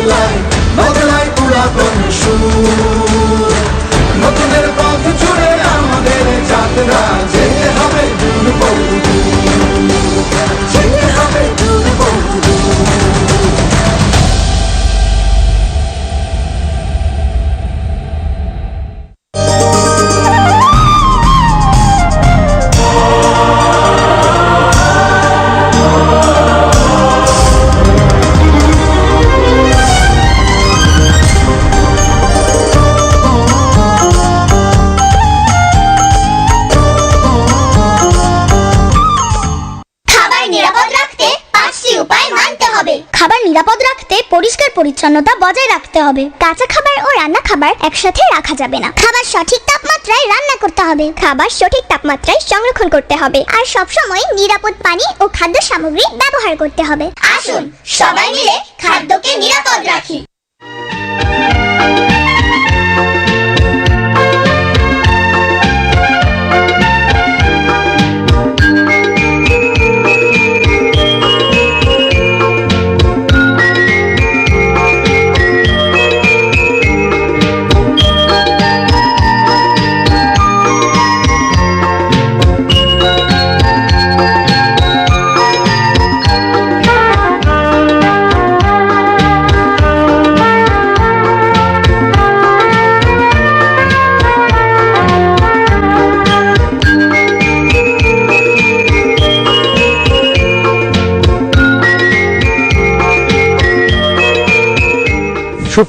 বদলায় বদলায় পুরাতন সুর। নতুনের পথ জুড়ে আমাদের যাত্রা পরিচ্ছন্নতা বজায় রাখতে হবে। কাঁচা খাবার ও রান্না খাবার একসাথে রাখা যাবে না। খাবার সঠিক তাপমাত্রায় রান্না করতে হবে। খাবার সঠিক তাপমাত্রায় সংরক্ষণ করতে হবে। আর সব সময় নিরাপদ পানি ও খাদ্য সামগ্রী ব্যবহার করতে হবে। আসুন সবাই মিলে খাদ্যকে নিরাপদ রাখি।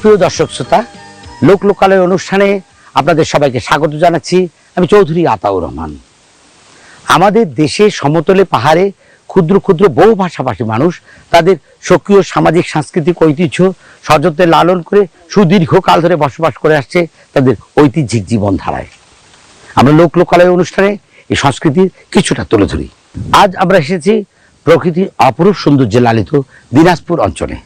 সুপ্রিয় দর্শক শ্রোতা, লোক লোকালয় অনুষ্ঠানে আপনাদের সবাইকে স্বাগত জানাচ্ছি। আমি চৌধুরী আতাউর রহমান। আমাদের দেশে সমতলে পাহাড়ে ক্ষুদ্র ক্ষুদ্র বহু ভাষাভাষী মানুষ তাদের সক্রিয় সামাজিক, সাংস্কৃতিক ঐতিহ্য সযত্নে লালন করে সুদীর্ঘকাল ধরে বসবাস করে আসছে তাদের ঐতিহ্যিক জীবনধারায়। আমরা লোক লোকালয় অনুষ্ঠানে এই সংস্কৃতির কিছুটা তুলে ধরি। আজ আমরা এসেছি প্রকৃতির অপরূপ সৌন্দর্যে লালিত দিনাজপুর অঞ্চলে।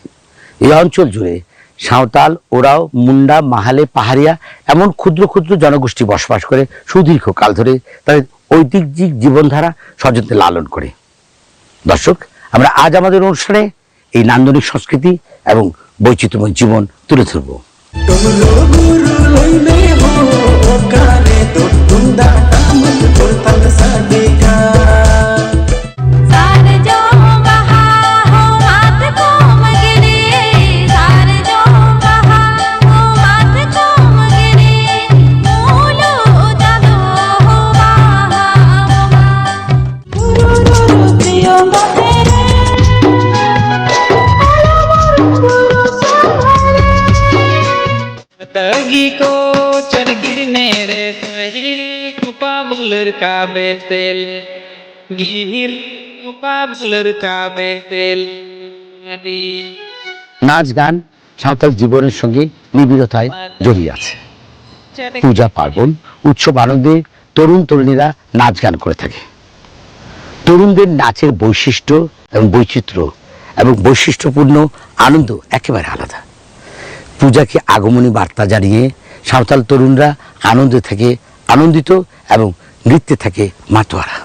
এই অঞ্চল জুড়ে সাঁওতাল, ওরাও, মুন্ডা, মাহালে, পাহাড়িয়া, এমন ক্ষুদ্র ক্ষুদ্র জনগোষ্ঠী বসবাস করে সুদীর্ঘ কাল ধরে তাদের ঐতিহ্যিক জীবনধারা সযত্নে লালন করে। দর্শক, আমরা আজ আমাদের অনুষ্ঠানে এই নান্দনিক সংস্কৃতি এবং বৈচিত্র্যময় জীবন তুলে ধরব। কানে তো সাদিকা কাবেতেল। গিহির মুকাবলার কাবেতেল। নাচ, গান, সাঁওতাল জীবনের সঙ্গে নিবিড়তায় জড়িয়ে আছে। পূজা, পার্বণ, উৎসব আনন্দে তরুণ তরুণীরা নাচ, গান করে থাকে। তরুণদের নাচের বৈশিষ্ট্য এবং বৈচিত্র্য এবং বৈশিষ্ট্যপূর্ণ আনন্দ একেবারে আলাদা। পূজাকে আগমনী বার্তা জানিয়ে সাঁওতাল তরুণরা আনন্দে থেকে আনন্দিত এবং নৃত্যে থাকে মাতোয়ারা।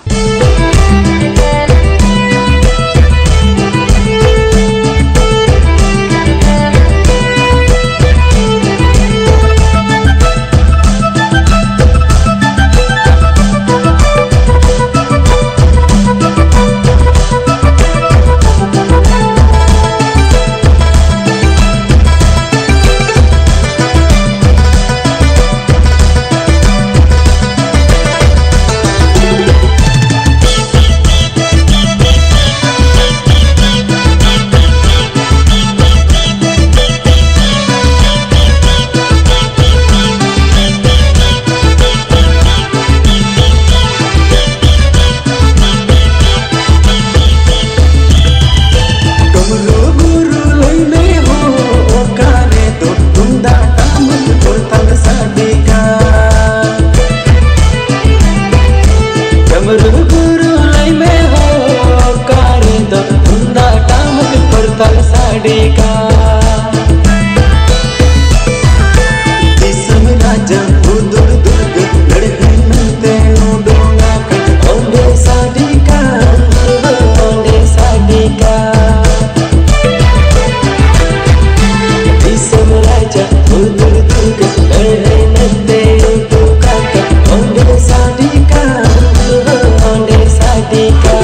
राधिका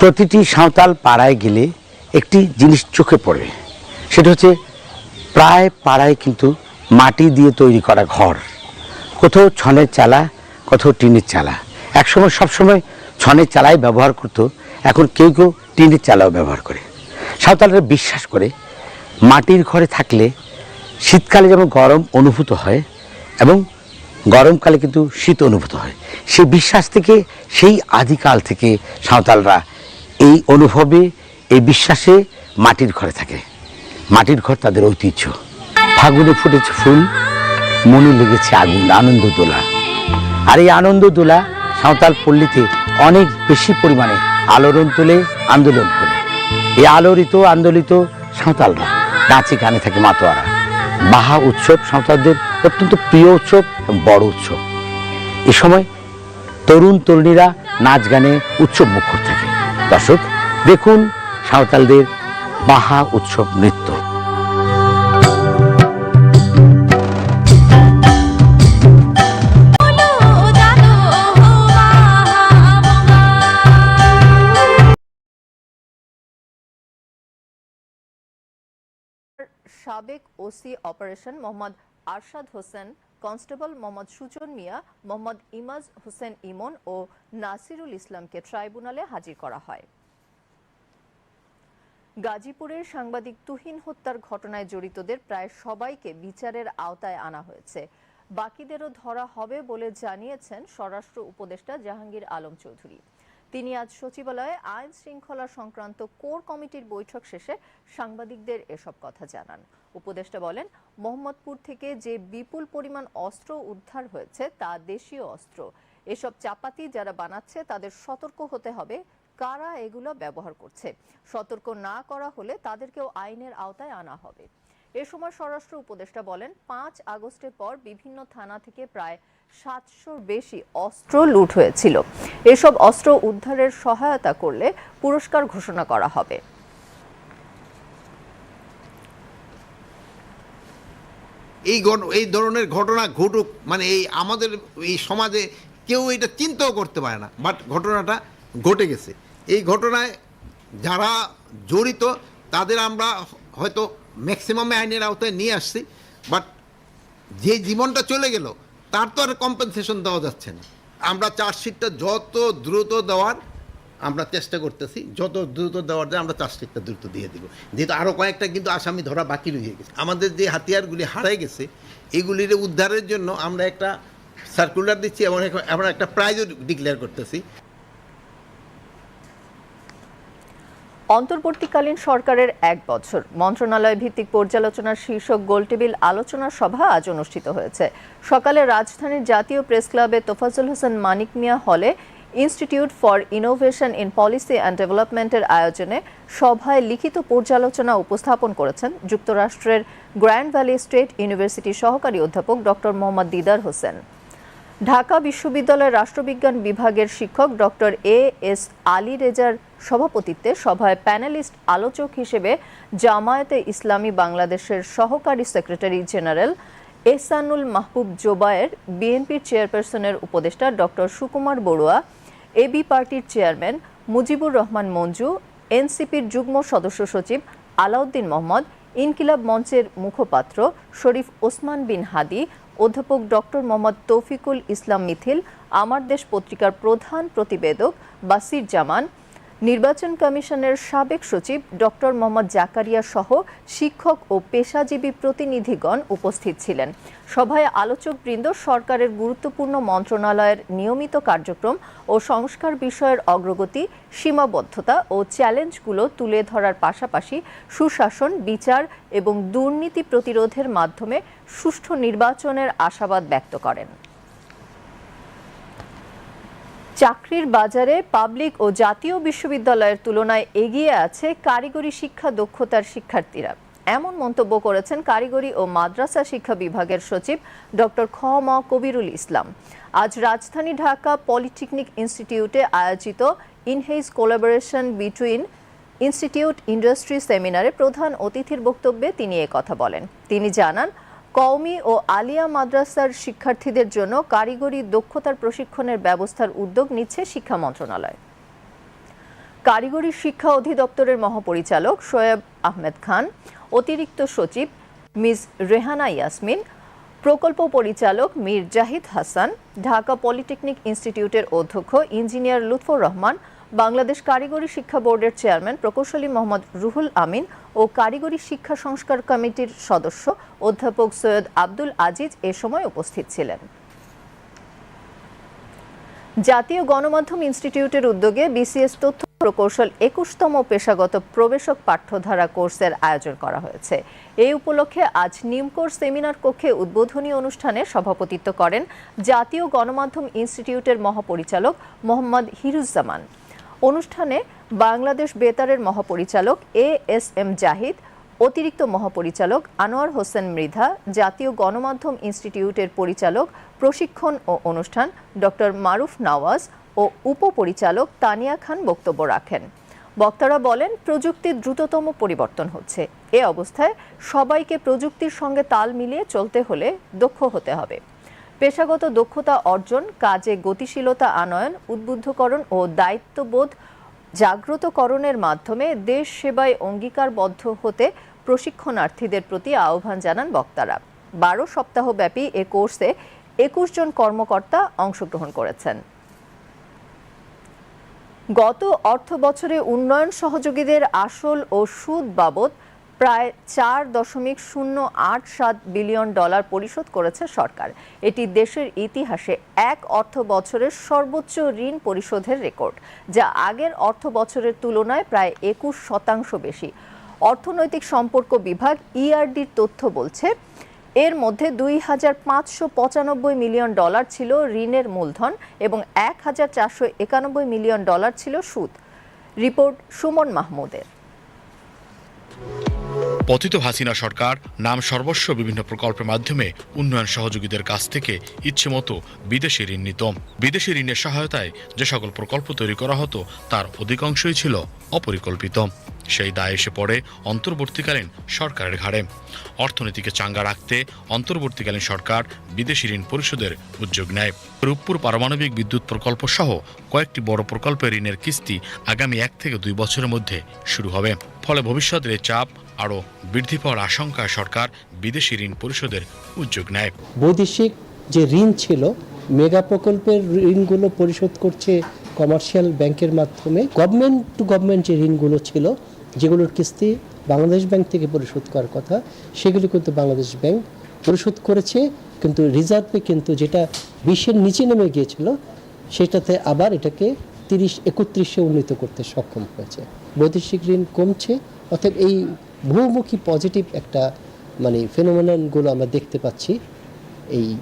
প্রতিটি সাঁওতাল পাড়ায় গেলে একটি জিনিস চোখে পড়ে। সেটা হচ্ছে প্রায় পাড়ায় কিন্তু মাটি দিয়ে তৈরি করা ঘর। কোথাও ছনের চালা, কোথাও টিনের চালা। একসময় সবসময় ছনের চালাই ব্যবহার করতো, এখন কেউ কেউ টিনের চালাও ব্যবহার করে। সাঁওতালরা বিশ্বাস করে, মাটির ঘরে থাকলে শীতকালে যেমন গরম অনুভূত হয় এবং গরমকালে কিন্তু শীত অনুভূত হয়। সেই বিশ্বাস থেকে, সেই আদিকাল থেকে সাঁওতালরা এই অনুভবে, এই বিশ্বাসে মাটির ঘরে থাকে। মাটির ঘর তাদের ঐতিহ্য। ফাগুনে ফুটেছে ফুল, মনে লেগেছে আগুন, আনন্দ দোলা। আর এই আনন্দ দোলা সাঁওতাল পল্লীতে অনেক বেশি পরিমাণে আলোড়ন তোলে, আন্দোলন করে। এই আলোড়িত, আন্দোলিত সাঁওতালরা নাচে গানে থাকে মাতোয়ারা। বাহা উৎসব সাঁওতালদের অত্যন্ত প্রিয় উৎসব বড় উৎসব। এ সময় তরুণ তরুণীরা নাচ গানে উৎসব মুখর থাকে। দর্শক দেখুন সাঁওতালদের বাহা উৎসব নৃত্য। সাবেক OC operation Mohammad Arshad Hossain constable Mohammad Sujan Mia, Mohammad Imaj Hossain Emon ও নাসিরুল ইসলামকে ট্রাইব্যুনালে হাজির করা হয়। গাজীপুরের সাংবাদিক তুহিন হত্যার ঘটনায় জড়িতদের প্রায় সবাইকে বিচারের আওতায় আনা হয়েছে। বাকিদেরও ধরা হবে বলে জানিয়েছেন স্বরাষ্ট্র উপদেষ্টা জাহাঙ্গীর আলম চৌধুরী। তিনি আজ সচিবালয়ে আইন শৃঙ্খলা সংক্রান্ত কোর কমিটির বৈঠক শেষে সাংবাদিকদের এসব কথা জানান। উপদেষ্টা বলেন, মোহাম্মদপুর থেকে যে বিপুল পরিমাণ অস্ত্র উদ্ধার হয়েছে তা দেশীয় অস্ত্র। এসব চাপাতি যারা বানাচ্ছে তাদের সতর্ক হতে হবে। কারা এগুলো ব্যবহার করছে? সতর্ক না করা হলে তাদেরকেও আইনের আওতায় আনা হবে। এ সময় স্বরাষ্ট্র উপদেষ্টা বলেন, পাঁচ আগস্টের পর বিভিন্ন থানা থেকে প্রায় সাতশোর বেশি অস্ত্র লুট হয়েছিল। এসব অস্ত্র উদ্ধারের সহায়তা করলে পুরস্কার ঘোষণা করা হবে। এই এই ধরনের ঘটনা ঘটুক মানে এই আমাদের, এই সমাজে কেউ এটা চিন্তাও করতে পারে না, বাট ঘটনাটা ঘটে গেছে। এই ঘটনায় যারা জড়িত, তাদের আমরা হয়তো ম্যাক্সিমামে আইনের আওতায় নিয়ে আসছি বাট যে জীবনটা চলে গেল, তার তো আর কম্পেনসেশন দেওয়া যাচ্ছে না। আমরা চার্জশিটটা যত দ্রুত দেওয়ার, আমরা চেষ্টা করতেছি, যত দ্রুত দেওয়ার যায় আমরা চার্জশিটটা দ্রুত দিয়ে দিব। যেহেতু আরও কয়েকটা কিন্তু আসামি ধরা বাকি রয়ে গেছে। আমাদের যে হাতিয়ারগুলি হারাই গেছে, এগুলির উদ্ধারের জন্য আমরা একটা সার্কুলার দিচ্ছি এবং আমরা একটা প্রাইজও ডিক্লেয়ার করতেছি। অন্তর্বর্তীকালীন সরকারের এক বছর। মন্ত্রণালয় ভিত্তিক পর্যালোচনার শীর্ষক গোলটেবিল আলোচনা সভা আজ অনুষ্ঠিত হয়েছে। সকালে রাজধানীর জাতীয় প্রেস ক্লাবে তোফাজুল হোসেন মানিক মিয়া হলে institute for innovation in policy and ডেভেলপমেন্টের আয়োজনে সভায় লিখিত পর্যালোচনা উপস্থাপন করেছেন যুক্তরাষ্ট্রের গ্র্যান্ড ভ্যালি স্টেট ইউনিভার্সিটির সহকারী অধ্যাপক ডক্টর মোহাম্মদ দিদার হোসেন। ঢাকা বিশ্ববিদ্যালয়ের রাষ্ট্রবিজ্ঞান বিভাগের শিক্ষক ডক্টর এ এস আলী রেজার সভাপতিত্বে সভায় প্যানেলিস্ট আলোচক হিসেবে জামায়াতে ইসলামী বাংলাদেশের সহকারী সেক্রেটারি জেনারেল এহসানুল মাহবুব জোবায়ের বিএনপির চেয়ারপারসনের উপদেষ্টা ডক্টর সুকুমার বড়ুয়া এবি পার্টির চেয়ারম্যান মুজিবুর রহমান মঞ্জু, এনসিপির যুগ্ম সদস্য সচিব আলাউদ্দিন মোহাম্মদ, ইনকিলাব মঞ্চের মুখপাত্র শরীফ ওসমান বিন হাদি অধ্যাপক ডক্টর মোহাম্মদ তৌফিকুল ইসলাম মিথিল আমার দেশ পত্রিকার প্রধান প্রতিবেদক বাসির জামান নির্বাচন কমিশনের সাবেক সচিব ডক্টর মোহাম্মদ জাকারিয়া সহ শিক্ষক ও পেশাজীবী প্রতিনিধিগণ উপস্থিত ছিলেন। সভায় আলোচকবৃন্দ সরকারের গুরুত্বপূর্ণ মন্ত্রণালয়ের নিয়মিত কার্যক্রম ও সংস্কার বিষয়ের অগ্রগতি, সীমাবদ্ধতা ও চ্যালেঞ্জগুলো তুলে ধরার পাশাপাশি সুশাসন, বিচার এবং দুর্নীতি প্রতিরোধের মাধ্যমে সুষ্ঠু নির্বাচনের আশাবাদ ব্যক্ত করেন। চাকরির বাজারে পাবলিক ও জাতীয় বিশ্ববিদ্যালয়ের তুলনায় এগিয়ে আছে কারিগরি শিক্ষা দক্ষতার শিক্ষার্থীরা। এমন মন্তব্য করেছেন কারিগরি ও মাদ্রাসা শিক্ষা বিভাগের সচিব ডক্টর খ ম কবিরুল ইসলাম। আজ রাজধানী ঢাকা পলিটেকনিক ইনস্টিটিউটে আয়োজিত ইনহেইজ কোলাবোরেশন বিটুইন ইনস্টিটিউট ইন্ডাস্ট্রি সেমিনারে প্রধান অতিথির বক্তব্যে তিনি কথা বলেন। তিনি জানান কওমি ও আলিয়া মাদ্রাসার শিক্ষার্থীদের জন্য কারিগরি দক্ষতার প্রশিক্ষণের ব্যবস্থার উদ্যোগ নিচ্ছে শিক্ষা মন্ত্রণালয়। কারিগরি শিক্ষা অধিদপ্তরের মহাপরিচালক শোয়েব আহমেদ খান, অতিরিক্ত সচিব মিস রেহানা ইয়াসমিন, প্রকল্প পরিচালক মীর জাহিদ হাসান, ঢাকা পলিটেকনিক ইনস্টিটিউটের অধ্যক্ষ ইঞ্জিনিয়ার লুৎফর রহমান বাংলাদেশ কারিগরি শিক্ষা বোর্ডের চেয়ারম্যান প্রকৌশলী মোহাম্মদ রুহুল আমিন ও কারিগরি শিক্ষা সংস্কার কমিটির সদস্য অধ্যাপক সৈয়দ আব্দুল আজিজ এ সময় উপস্থিত ছিলেন। জাতীয় গণমাধ্যম ইনস্টিটিউটের উদ্যোগে বিসিএস তথ্য প্রকৌশল একুশতম পেশাগত প্রবেশক পাঠ্যধারা কোর্সের আয়োজন করা হয়েছে। এই উপলক্ষে আজ নিমকোর সেমিনার কক্ষে উদ্বোধনী অনুষ্ঠানে সভাপতিত্ব করেন জাতীয় গণমাধ্যম ইনস্টিটিউটের মহাপরিচালক মোহাম্মদ হিরুজ্জামান। অনুষ্ঠানে বাংলাদেশ বেতারের মহাপরিচালক এ এস এম জাহিদ, অতিরিক্ত মহাপরিচালক আনোয়ার হোসেন মৃধা, জাতীয় গণমাধ্যম ইনস্টিটিউটের পরিচালক, প্রশিক্ষণ ও অনুষ্ঠান ডক্টর মারুফ নওয়াজ ও উপপরিচালক তানিয়া খান বক্তব্য রাখেন। বক্তারা বলেন প্রযুক্তির দ্রুততম পরিবর্তন হচ্ছে। এ অবস্থায় সবাইকে প্রযুক্তির সঙ্গে তাল মিলিয়ে চলতে হলে দক্ষ হতে হবে। পেশাগত দক্ষতা অর্জন, কাজে গতিশীলতা আনয়ন, উদ্বুদ্ধকরণ ও দায়িত্ববোধ জাগ্রতকরণের মাধ্যমে দেশ সেবায় অঙ্গীকারবদ্ধ হতে প্রশিক্ষণার্থীদের প্রতি আহ্বান জানান বক্তারা। বারো সপ্তাহব্যাপী এ কোর্সে একুশ জন কর্মকর্তা অংশগ্রহণ করেছেন। গত অর্থ বছরে উন্নয়ন সহযোগীদের আসল ও সুদ বাবদ প্রায় চার দশমিক শূন্য আট সাত বিলিয়ন ডলার পরিশোধ করেছে সরকার। এটি দেশের ইতিহাসে এক অর্থ বছরের সর্বোচ্চ ঋণ পরিশোধের রেকর্ড, যা আগের অর্থ বছরের তুলনায় প্রায় একুশ শতাংশ বেশি। অর্থনৈতিক সম্পর্ক বিভাগ ইআরডির তথ্য বলছে, এর মধ্যে দুই হাজার পাঁচশো পঁচানব্বই মিলিয়ন ডলার ছিল ঋণের মূলধন এবং এক হাজার চারশো একানব্বই মিলিয়ন ডলার ছিল সুদ। রিপোর্ট সুমন মাহমুদের। পতিত হাসিনা সরকার নাম সর্বস্ব বিভিন্ন প্রকল্পের মাধ্যমে উন্নয়ন সহযোগীদের কাছ থেকে ইচ্ছেমতো বিদেশি ঋণ নিত। বিদেশি ঋণের সহায়তায় যে সকল প্রকল্প তৈরি করা হতো, তার অধিকাংশই ছিল অপরিকল্পিত। সেই দায় এসে পড়ে অন্তর্বর্তীকালীন সরকারের ঘাড়ে। অর্থনীতিকে চাঙ্গা রাখতে অন্তর্বর্তীকালীন সরকার বিদেশি ঋণ পরিশোধের উদ্যোগ নেয়। রূপপুর পারমাণবিক বিদ্যুৎ প্রকল্প সহ কয়েকটি বড় প্রকল্পের ঋণের কিস্তি আগামী এক থেকে দুই বছরের মধ্যে শুরু হবে। ফলে ভবিষ্যতের চাপ আরও বৃদ্ধি পাওয়ার আশঙ্কায় সরকার বিদেশি ঋণ পরিশোধের উদ্যোগ নেয়। বৈদেশিক যে ঋণ ছিল, মেগা প্রকল্পের ঋণগুলো পরিশোধ করছে কমার্শিয়াল ব্যাংকের মাধ্যমে। গভর্নমেন্ট টু গভর্নমেন্ট যে ঋণগুলো ছিল, যেগুলোর কিস্তি বাংলাদেশ ব্যাংক থেকে পরিশোধ করার কথা, সেগুলি কিন্তু বাংলাদেশ ব্যাংক পরিশোধ করেছে। কিন্তু রিজার্ভে কিন্তু যেটা বিশের নিচে নেমে গিয়েছিল, সেটাতে আবার এটাকে তিরিশ, একত্রিশে উন্নীত করতে সক্ষম হয়েছে। বৈদেশিক ঋণ কমছে, অর্থাৎ এই বহুমুখী পজিটিভ একটা মানে ফেনোমেননগুলো আমরা দেখতে পাচ্ছি এই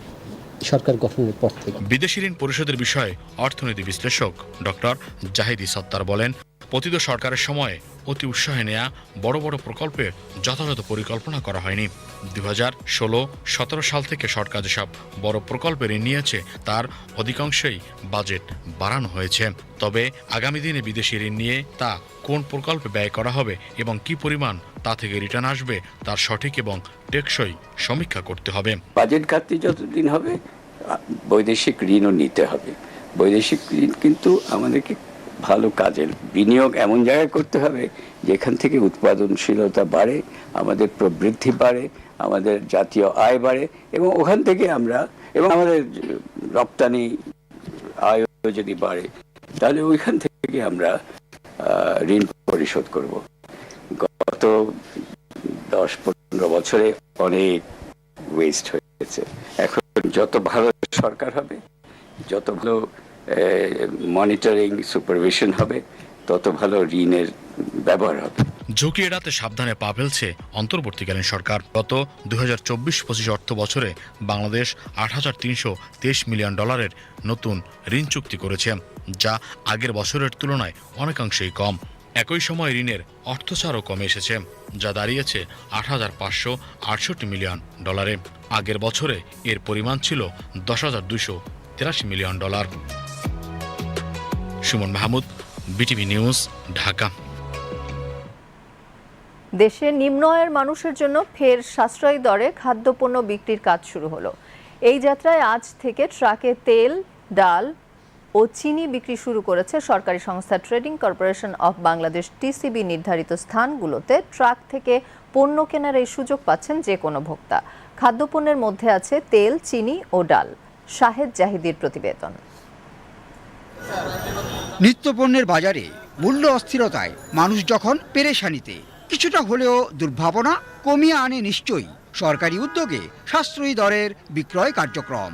সরকার গঠনের পর থেকে। বিদেশি ঋণ পরিশোধের বিষয়ে অর্থনীতি বিশ্লেষক ডক্টর জাহিদি সত্তার বলেন, পতিত সরকারের সময়ে অতি উৎসাহে নেয়া বড় বড় প্রকল্পে যথাযথ পরিকল্পনা করা হয়নি। দু হাজার ষোলো, সতেরো সাল থেকে সরকার যেসব বড় প্রকল্পে ঋণ নিয়েছে, তার অধিকাংশই বাজেট বাড়ানো হয়েছে। তবে আগামী দিনে বিদেশি ঋণ নিয়ে তা কোন প্রকল্পে ব্যয় করা হবে এবং কি পরিমাণ তা থেকে রিটার্ন আসবে, তার সঠিক এবং টেকসই সমীক্ষা করতে হবে। বাজেট ঘাটতি যতদিন হবে বৈদেশিক ঋণও নিতে হবে। বৈদেশিক ঋণ কিন্তু আমাদেরকে ভালো কাজের বিনিয়োগ এমন জায়গায় করতে হবে যেখান থেকে উৎপাদনশীলতা বাড়ে, আমাদের প্রবৃদ্ধি বাড়ে, আমাদের জাতীয় আয় বাড়ে এবং ওখান থেকে আমরা এবং আমাদের রপ্তানি আয় যদি বাড়ে, তাহলে ওইখান থেকে আমরা ঋণ পরিশোধ করব। গত দশ পনেরো বছরে অনেক ওয়েস্ট হয়েছে। এখন যত ভালো সরকার হবে, যত ভালো মনিটরিং সুপারভিশন হবে, তত ভালো ঋণের ব্যবহার হবে। ঝুঁকি এড়াতে সাবধানে পা ফেলছে অন্তর্বর্তীকালীন সরকার। গত দুই হাজার চব্বিশ পঁচিশ অর্থ বছরে বাংলাদেশ আট হাজার তিনশো তেইশ মিলিয়ন ডলারের নতুন ঋণ চুক্তি করেছে, যা আগের বছরের তুলনায় অনেকাংশেই কম। একই সময় ঋণের অর্থচারও কমে এসেছে, যা দাঁড়িয়েছে আট হাজার পাঁচশো আটষট্টি মিলিয়ন ডলারে। আগের বছরে এর পরিমাণ ছিল দশ হাজার দুশো তিরাশি million dollar. Sumon Mahmud, BTV news, Dhaka. দেশে নিম্ন আয়ের মানুষের জন্য ফের সাশ্রয়ী দরে খাদ্যপণ্য বিক্রির কাজ শুরু হলো। এই যাত্রায় আজ থেকে ট্রাকে তেল, ডাল ও চিনি বিক্রি শুরু করেছে সরকারি সংস্থা trading corporation of Bangladesh TCB নির্ধারিত স্থানগুলোতে। ট্রাক থেকে পণ্য কেনার এই সুযোগ পাচ্ছেন যে কোনো ভোক্তা। খাদ্যপণ্যের মধ্যে আছে তেল, চিনি ও ডাল। শাহেদ জাহিদির প্রতিবেদন। নিত্যপণ্যের বাজারে মূল্য অস্থিরতায় মানুষ যখন পেরেশানিতে, কিছুটা হলেও দুর্ভাবনা কমিয়ে আনে নিশ্চয়ই সরকারি উদ্যোগে সাশ্রয়ী দরের বিক্রয় কার্যক্রম।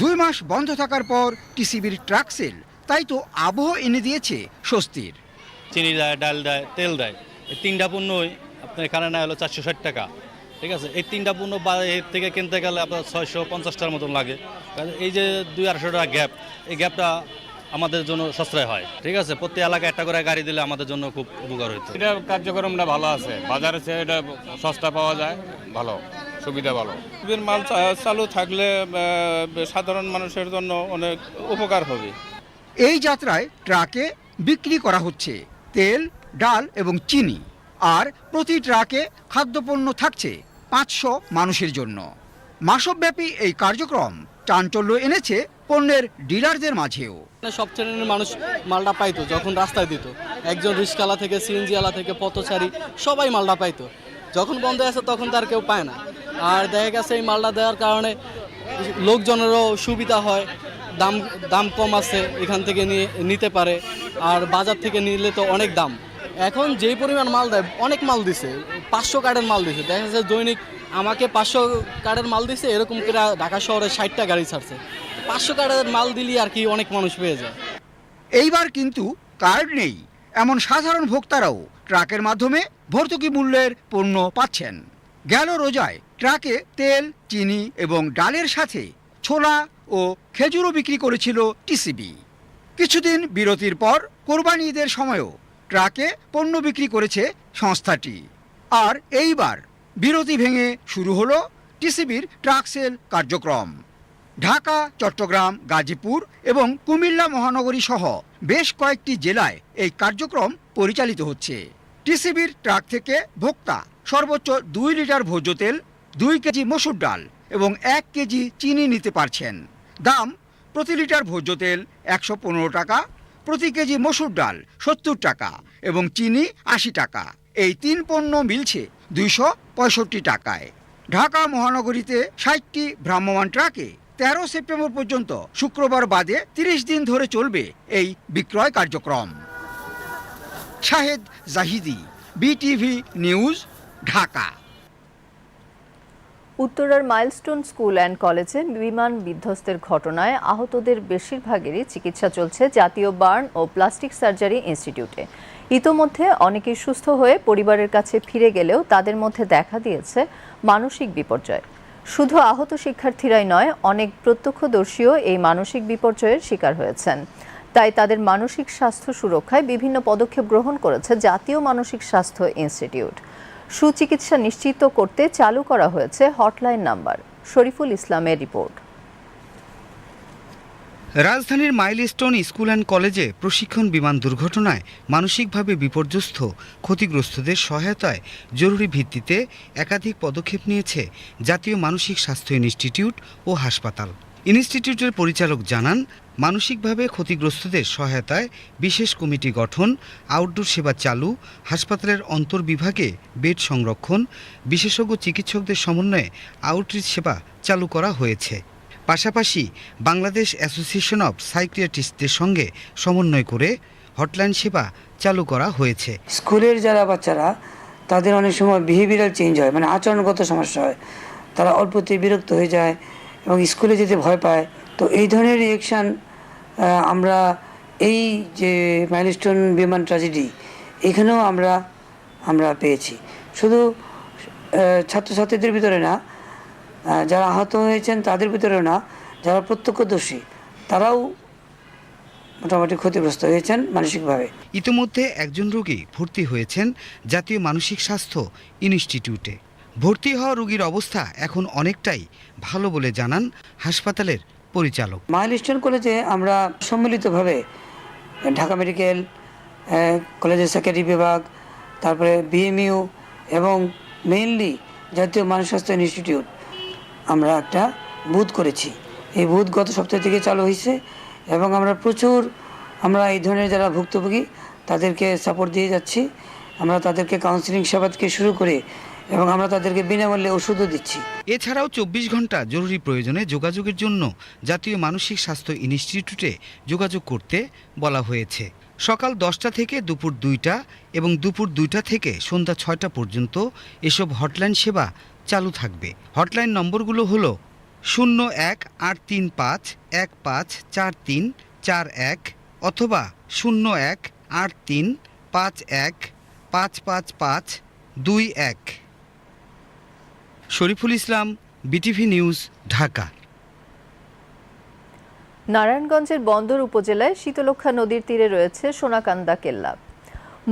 দুই মাস বন্ধ থাকার পর টিসিবির ট্রাক সেল, তাই তো আবহ এনে দিয়েছে স্বস্তির। চিনি দেয়, ডাল দেয়, তেল দেয়। এই তিনটা পণ্যই আপনার এখানে না হলো চারশো ষাট টাকা। ঠিক আছে? এই তিনটা পণ্য এর থেকে কিনতে গেলে আপনার ছয়শো পঞ্চাশটার মতন লাগে। এই যে দুই আড়াইশো টাকা গ্যাপ এই গ্যাপটা আমাদের জন্য সাশ্রয় হয়। ঠিক আছে? প্রতি এলাকায় একটা করে গাড়ি দিলে আমাদের জন্য খুব উপকার হতো এটা কার্যক্রমটা ভালো আছে। বাজারে চেয়ে এটা সস্তা পাওয়া যায়। ভালো। সুবিধা ভালো। মাল চালু থাকলে সাধারণ মানুষের জন্য অনেক উপকার হবে। এই যাত্রায় ট্রাকে বিক্রি করা হচ্ছে তেল ডাল এবং চিনি। আর প্রতি ট্রাকে খাদ্যপণ্য থাকছে পাঁচশো মানুষের জন্য। মাসব্যাপী এই কার্যক্রম চাঞ্চল্য এনেছে পণ্যের ডিলারদের মাঝেও। সব শ্রেণির মানুষ মালটা পাইতো, যখন রাস্তায় দিত। একজন রিস্কালা থেকে সিএনজিওয়ালা থেকে, পথচারী, সবাই মালটা পাইতো। যখন বন্ধ আছে, তখন তার কেউ পায় না। আর দেখা গেছে, এই মালটা দেওয়ার কারণে লোকজনেরও সুবিধা হয়, দাম দাম কম আছে, এখান থেকে নিয়ে, নিতে পারে। আর বাজার থেকে নিলে তো অনেক দাম। এখন যেই পরিমাণ মাল দেয়, অনেক মাল দিছে, পাঁচশো কার্ডের মাল দিছে। দেখা যাচ্ছে দৈনিক আমাকে পাঁচশো কার্ডের মাল দিছে, এরকম করে ঢাকা শহরে ষাটটা গাড়ি ছাড়ছে। পাঁচশো কার্ডের মাল দিলে আর কি অনেক মানুষ পেয়ে যায়। এইবার কিন্তু কার্ড নেই, এমন সাধারণ ভোক্তারাও ট্রাকের মাধ্যমে ভর্তুকি মূল্যের পণ্য পাচ্ছেন। গেল রোজায় ট্রাকে তেল, চিনি এবং ডালের সাথে ছোলা ও খেজুরও বিক্রি করেছিল টিসিবি। কিছুদিন বিরতির পর কোরবানি ঈদের সময়ও ট্রাকে পণ্য বিক্রি করেছে সংস্থাটি। আর এইবার বিরতি ভেঙে শুরু হলো টিসিবির ট্রাক সেল কার্যক্রম। ঢাকা, চট্টগ্রাম, গাজীপুর এবং কুমিল্লা মহানগরী সহ বেশ কয়েকটি জেলায় এই কার্যক্রম পরিচালিত হচ্ছে। টিসিবির ট্রাক থেকে ভোক্তা সর্বোচ্চ দুই লিটার ভোজ্য তেল, দুই কেজি মসুর ডাল এবং এক কেজি চিনি নিতে পারছেন। দাম, প্রতি লিটার ভোজ্য তেল একশো পনেরো টাকা, প্রতি কেজি মসুর ডাল সত্তর টাকা এবং চিনি আশি টাকা। এই তিন পণ্য মিলছে দুইশো পঁয়ষট্টি টাকায়। ঢাকা মহানগরীতে ষাটটি ভ্রাম্যমান ট্রাকে তেরো সেপ্টেম্বর পর্যন্ত শুক্রবার বাদে তিরিশ দিন ধরে চলবে এই বিক্রয় কার্যক্রম। Shahed Zahidi, BTV news, Dhaka. উত্তরার মাইলস্টোন স্কুল অ্যান্ড কলেজে বিমান বিধ্বস্তের ঘটনায় আহতদের বেশিরভাগেরই চিকিৎসা চলছে জাতীয় বার্ন ও প্লাস্টিক সার্জারি ইনস্টিটিউটে। ইতোমধ্যে অনেকেই সুস্থ হয়ে পরিবারের কাছে ফিরে গেলেও তাদের মধ্যে দেখা দিয়েছে মানসিক বিপর্যয়। শুধু আহত শিক্ষার্থীরাই নয়, অনেক প্রত্যক্ষদর্শীও এই মানসিক বিপর্যয়ের শিকার হয়েছেন। তাই তাদের মানসিক স্বাস্থ্য সুরক্ষায় বিভিন্ন পদক্ষেপ গ্রহণ করেছে জাতীয় মানসিক স্বাস্থ্য ইনস্টিটিউট। সুচিকিৎসা নিশ্চিত করতে চালু করা হয়েছে হটলাইন নাম্বার। শরীফুল ইসলামের রিপোর্ট। রাজধানীর মাইলস্টোন স্কুল অ্যান্ড কলেজে প্রশিক্ষণ বিমান দুর্ঘটনায় মানসিকভাবে বিপর্যস্ত, ক্ষতিগ্রস্তদের সহায়তায় জরুরি ভিত্তিতে একাধিক পদক্ষেপ নিয়েছে জাতীয় মানসিক স্বাস্থ্য ইনস্টিটিউট ও হাসপাতাল। ইনস্টিটিউটের পরিচালক জানান, মানসিকভাবে ক্ষতিগ্রস্তদের সহায়তায় বিশেষ কমিটি গঠন, আউটডোর সেবা চালু, হাসপাতালের অন্তর্বিভাগে বেড সংরক্ষণ, বিশেষজ্ঞ চিকিৎসকদের সমন্বয়ে আউটরিচ সেবা চালু করা হয়েছে। পাশাপাশি বাংলাদেশ অ্যাসোসিয়েশন অব সাইকিয়াট্রিস্টদের সঙ্গে সমন্বয় করে হটলাইন সেবা চালু করা হয়েছে। স্কুলের যারা বাচ্চারা, তাদের অনেক সময় বিহেভিয়ারাল চেঞ্জ হয় মানে আচরণগত সমস্যা হয়। তারা অল্পতেই বিরক্ত হয়ে যায় এবং স্কুলে যেতে ভয় পায়। তো এই ধরনের রিয়েকশান আমরা এই যে মাইলস্টোন বিমান ট্র্যাজেডি এখানেও আমরা আমরা পেয়েছি। শুধু ছাত্রছাত্রীদের ভিতরে না যারা আহত হয়েছেন তাদের ভিতরেও না যারা প্রত্যক্ষদর্শী তারাও মোটামুটি ক্ষতিগ্রস্ত হয়েছেন মানসিকভাবে। ইতিমধ্যে একজন রোগী ভর্তি হয়েছেন জাতীয় মানসিক স্বাস্থ্য ইনস্টিটিউটে। ভর্তি হওয়া রোগীর অবস্থা এখন অনেকটাই ভালো বলে জানান হাসপাতালের পরিচালক। মাইলস্টোন কলেজে আমরা সম্মিলিতভাবে ঢাকা মেডিকেল কলেজের সেক্রেটারি বিভাগ তারপরে বিএমইউ এবং মেইনলি জাতীয় মানসিক স্বাস্থ্য ইনস্টিটিউট আমরা একটা বুথ করেছি। এই বুথ গত সপ্তাহ থেকে চালু হয়েছে এবং আমরা প্রচুর, আমরা এই ধরনের যারা ভুক্তভোগী, তাদেরকে সাপোর্ট দিয়ে যাচ্ছি। আমরা তাদেরকে কাউন্সিলিং সেবা থেকে শুরু করে এবং আমরা তাদেরকে বিনামূল্যে ওষুধও দিচ্ছি। এছাড়াও চব্বিশ ঘণ্টা জরুরি প্রয়োজনে যোগাযোগের জন্য জাতীয় মানসিক স্বাস্থ্য ইনস্টিটিউটে যোগাযোগ করতে বলা হয়েছে। সকাল দশটা থেকে দুপুর দুইটা এবং দুপুর দুইটা থেকে সন্ধ্যা ছয়টা পর্যন্ত এসব হটলাইন সেবা চালু থাকবে। হটলাইন নম্বরগুলো হলো শূন্য এক আট তিন পাঁচ এক পাঁচ চার তিন চার এক অথবা শূন্য এক আট তিন পাঁচ এক পাঁচ পাঁচ পাঁচ দুই এক। Shariful Islam, BTV news, Dhaka. নারায়ণগঞ্জের বন্দর উপজেলায় শীতলক্ষা নদীর তীরে রয়েছে সোনাকান্দা কেল্লা।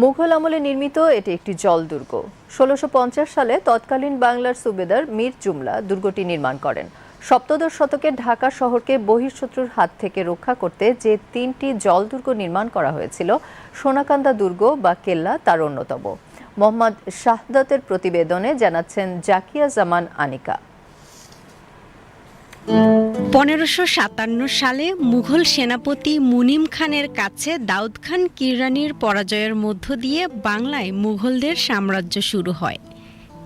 মুঘল আমলে নির্মিত এটি একটি জল দুর্গ। ষোলোশো সালে তৎকালীন বাংলার সুবেদার মীর জুমলা দুর্গটি নির্মাণ করেন। সপ্তদশ শতকে ঢাকা শহরকে বহিঃশত্রুর হাত থেকে রক্ষা করতে যে তিনটি জল দুর্গ নির্মাণ করা হয়েছিল, সোনাকান্দা দুর্গ বা কেল্লা তার অন্যতম। মোহাম্মদ শাহদাতের প্রতিবেদনে জানাচ্ছেন জাকিয়া জামান আনিকা। পনেরোশো সাতান্ন সালে মুঘল সেনাপতি মুনিম খানের কাছে দাউদ খান কিরানির পরাজয়ের মধ্য দিয়ে বাংলায় মুঘলদের সাম্রাজ্য শুরু হয়।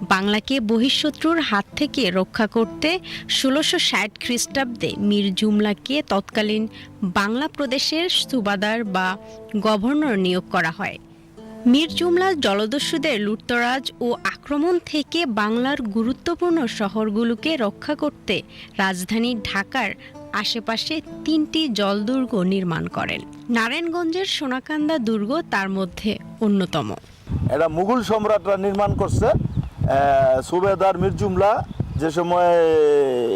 বাংলাকে বহিঃশত্রুর হাত থেকে রক্ষা করতে ষোলোশো ষাট খ্রিস্টাব্দে মীর জুমলাকে তৎকালীন বাংলা প্রদেশের সুবাদার বা গভর্নর নিয়োগ করা হয়। মীর জুমলা জলদস্যুদের লুটতরাজ ও আক্রমণ থেকে বাংলার গুরুত্বপূর্ণ শহরগুলোকে রক্ষা করতে রাজধানী ঢাকার আশেপাশে তিনটি জলদুর্গ নির্মাণ করেন। নারায়ণগঞ্জের সোনাকান্দা দুর্গ তার মধ্যে অন্যতম। এটা মুঘল সম্রাটরা নির্মাণ করছে। সুবেদার মির্জুমলা যে সময়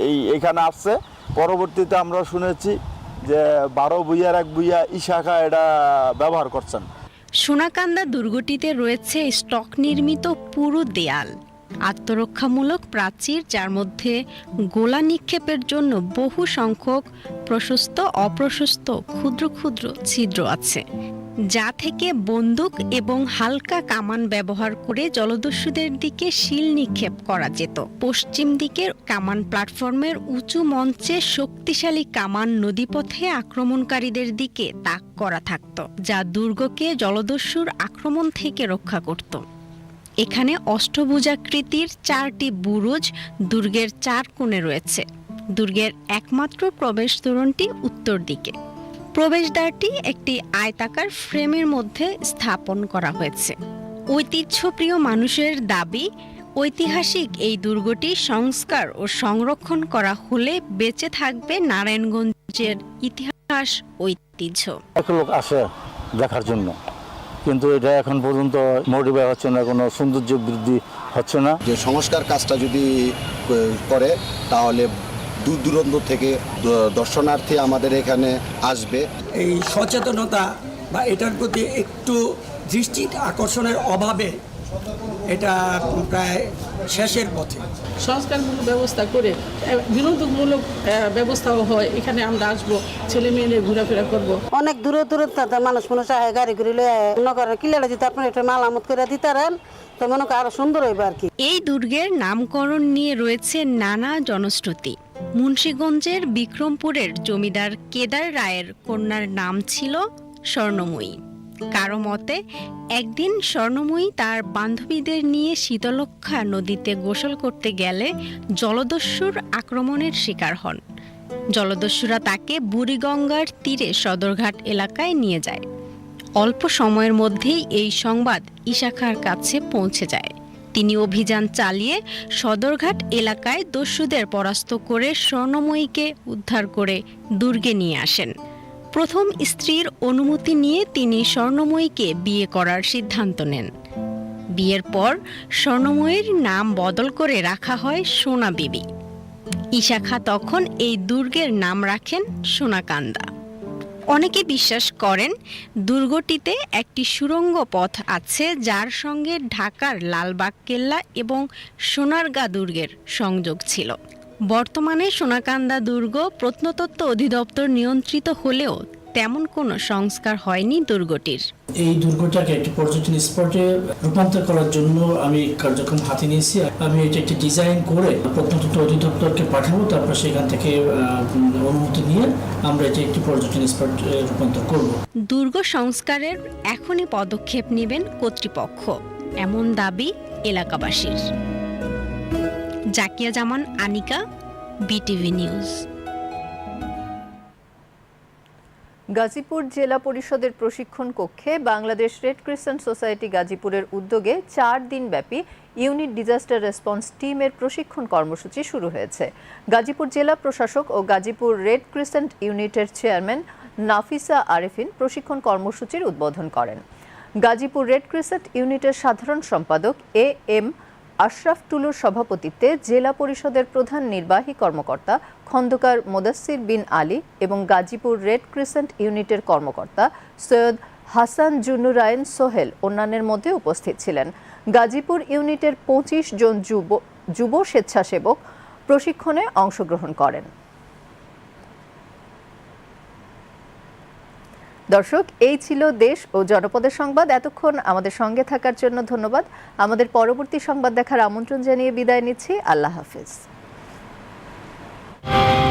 এই এখানে আসছে, পরবর্তীতে আমরা শুনেছি যে বারো বুইয়ার এক বুইয়া ইশাখা এটা ব্যবহার করছেন। সোনাকান্দা দুর্গটিতে রয়েছে স্টক নির্মিত পুরো দেয়াল, আত্মরক্ষামূলক প্রাচীর, যার মধ্যে গোলা নিক্ষেপের জন্য বহু সংখ্যক প্রশস্ত, অপ্রশস্ত, ক্ষুদ্র ক্ষুদ্র ছিদ্র আছে। যা থেকে বন্দুক এবং হালকা কামান ব্যবহার করে জলদস্যুদের দিকে শিল নিক্ষেপ করা যেত। পশ্চিম দিকের কামান প্ল্যাটফর্মের উঁচু মঞ্চে শক্তিশালী কামান নদীপথে আক্রমণকারীদের দিকে তাক করা থাকত, যা দুর্গকে জলদস্যুর আক্রমণ থেকে রক্ষা করত। এখানে অষ্টভুজাকৃতির চারটি বুরুজ দুর্গের চার কোণে রয়েছে। দুর্গের একমাত্র প্রবেশ তোরণটি উত্তর দিকে। প্রবেশদ্বারটি একটি আয়তাকার ফ্রেমের মধ্যে স্থাপন করা হয়েছে। ঐতিহ্যপ্রিয় মানুষের দাবি ঐতিহাসিক এই দুর্গটি সংস্কার ও সংরক্ষণ করা হলে বেঁচে থাকবে নারায়ণগঞ্জের ইতিহাস ঐতিহ্য। এক লোক আসে দেখার জন্য কিন্তু এটা এখন পর্যন্ত মোটিভে হচ্ছে না কোনো সৌন্দর্য বৃদ্ধি হচ্ছে না। যে সংস্কার কাজটা যদি করে তাহলে দূর দূরান্ত থেকে দর্শনার্থী আমাদের এখানে আসবে। এই সচেতনতা বা এটার প্রতি একটু দৃষ্টি আকর্ষণের অভাবে এটা প্রায় শেষের পথে। সংস্কারমূলক ব্যবস্থা করে বিনোদনমূলক ব্যবস্থাও হয়। এখানে আমরা আসব ছেলে মেয়ে ঘোরাফেরা করব। অনেক দূরে দূরে থাকে মানুষ মানুষ আহে গাড়ি করে লয়ে করেন কিলারে যদি আপনি একটা মালামত করে দিতারেন তো মনে আরও সুন্দর হইবে আর কি। এই দুর্গের নামকরণ নিয়ে রয়েছে নানা জনশ্রুতি। মুন্সীগঞ্জের বিক্রমপুরের জমিদার কেদার রায়ের কন্যার নাম ছিল স্বর্ণময়ী। কারও মতে, একদিন স্বর্ণময়ী তার বান্ধবীদের নিয়ে শীতলক্ষা নদীতে গোসল করতে গেলে জলদস্যুর আক্রমণের শিকার হন। জলদস্যুরা তাকে বুড়িগঙ্গার তীরে সদরঘাট এলাকায় নিয়ে যায়। অল্প সময়ের মধ্যেই এই সংবাদ ইশাখার কাছে পৌঁছে যায়। তিনি অভিযান চালিয়ে সদরঘাট এলাকায় দস্যুদের পরাস্ত করে স্বর্ণময়ীকে উদ্ধার করে দুর্গে নিয়ে আসেন। প্রথম স্ত্রীর অনুমতি নিয়ে তিনি স্বর্ণময়ীকে বিয়ে করার সিদ্ধান্ত নেন। বিয়ের পর স্বর্ণময়ীর নাম বদল করে রাখা হয় সোনা বিবি। ইশাখা তখন এই দুর্গের নাম রাখেন সোনাকান্দা। অনেকে বিশ্বাস করেন দুর্গটিতে একটি সুরঙ্গ পথ আছে যার সঙ্গে ঢাকার লালবাগ কেল্লা এবং সোনারগা দুর্গের সংযোগ ছিল। বর্তমানে সোনাকান্দা দুর্গ প্রত্নতত্ত্ব অধিদপ্তর নিয়ন্ত্রিত হলেও তেমন কোনো সংস্কার হয়নি দুর্গটির। এই দুর্গটাকে একটি পর্যটন স্পটে রূপান্তর করার জন্য আমি কার্যক্রম হাতে নিয়েছি। আমি এটা একটি ডিজাইন করে প্রত্নতত্ত্ব অধিদপ্তরকে পাঠাবো তারপর সেখান থেকে অনুমতি নিয়ে আমরা এটি একটি পর্যটন স্পট রূপান্তর করব। দুর্গ সংস্কারের এখনই পদক্ষেপ নেবেন কর্তৃপক্ষ এমন দাবি এলাকাবাসীর। Zakia Zaman Anika BTV news. Gazipur জেলা পরিষদের প্রশিক্ষণ কক্ষে বাংলাদেশ রেড ক্রিসেন্ট সোসাইটি গাজীপুরের উদ্যোগে চার দিনব্যাপী ইউনিট ডিজাস্টার রেসপন্স টিমের প্রশিক্ষণ কর্মসূচি শুরু হয়েছে। গাজীপুর জেলা প্রশাসক ও গাজীপুর রেড ক্রিসেন্ট ইউনিটের চেয়ারম্যান নাফিসা আরেফিন প্রশিক্ষণ কর্মসূচির উদ্বোধন করেন। গাজীপুর রেড ক্রিসেন্ট ইউনিটের সাধারণ সম্পাদক এ এম আশরাফ টুলুর সভাপতিত্বে জেলা পরিষদের প্রধান নির্বাহী কর্মকর্তা খন্দকার মোদাস্সির বিন আলী এবং গাজীপুর রেড ক্রিসেন্ট ইউনিটের কর্মকর্তা সৈয়দ হাসান জুনুরায়ন সোহেল অন্যান্যের মধ্যে উপস্থিত ছিলেন। গাজীপুর ইউনিটের পঁচিশ জন যুব যুব স্বেচ্ছাসেবক প্রশিক্ষণে অংশগ্রহণ করেন। দর্শক, এই ছিল দেশ ও জনপদের সংবাদ। এতক্ষণ আমাদের সঙ্গে থাকার জন্য ধন্যবাদ। আমাদের পরবর্তী সংবাদ দেখার আমন্ত্রণ জানিয়ে বিদায় নিচ্ছি। আল্লাহ হাফিজ। Bye.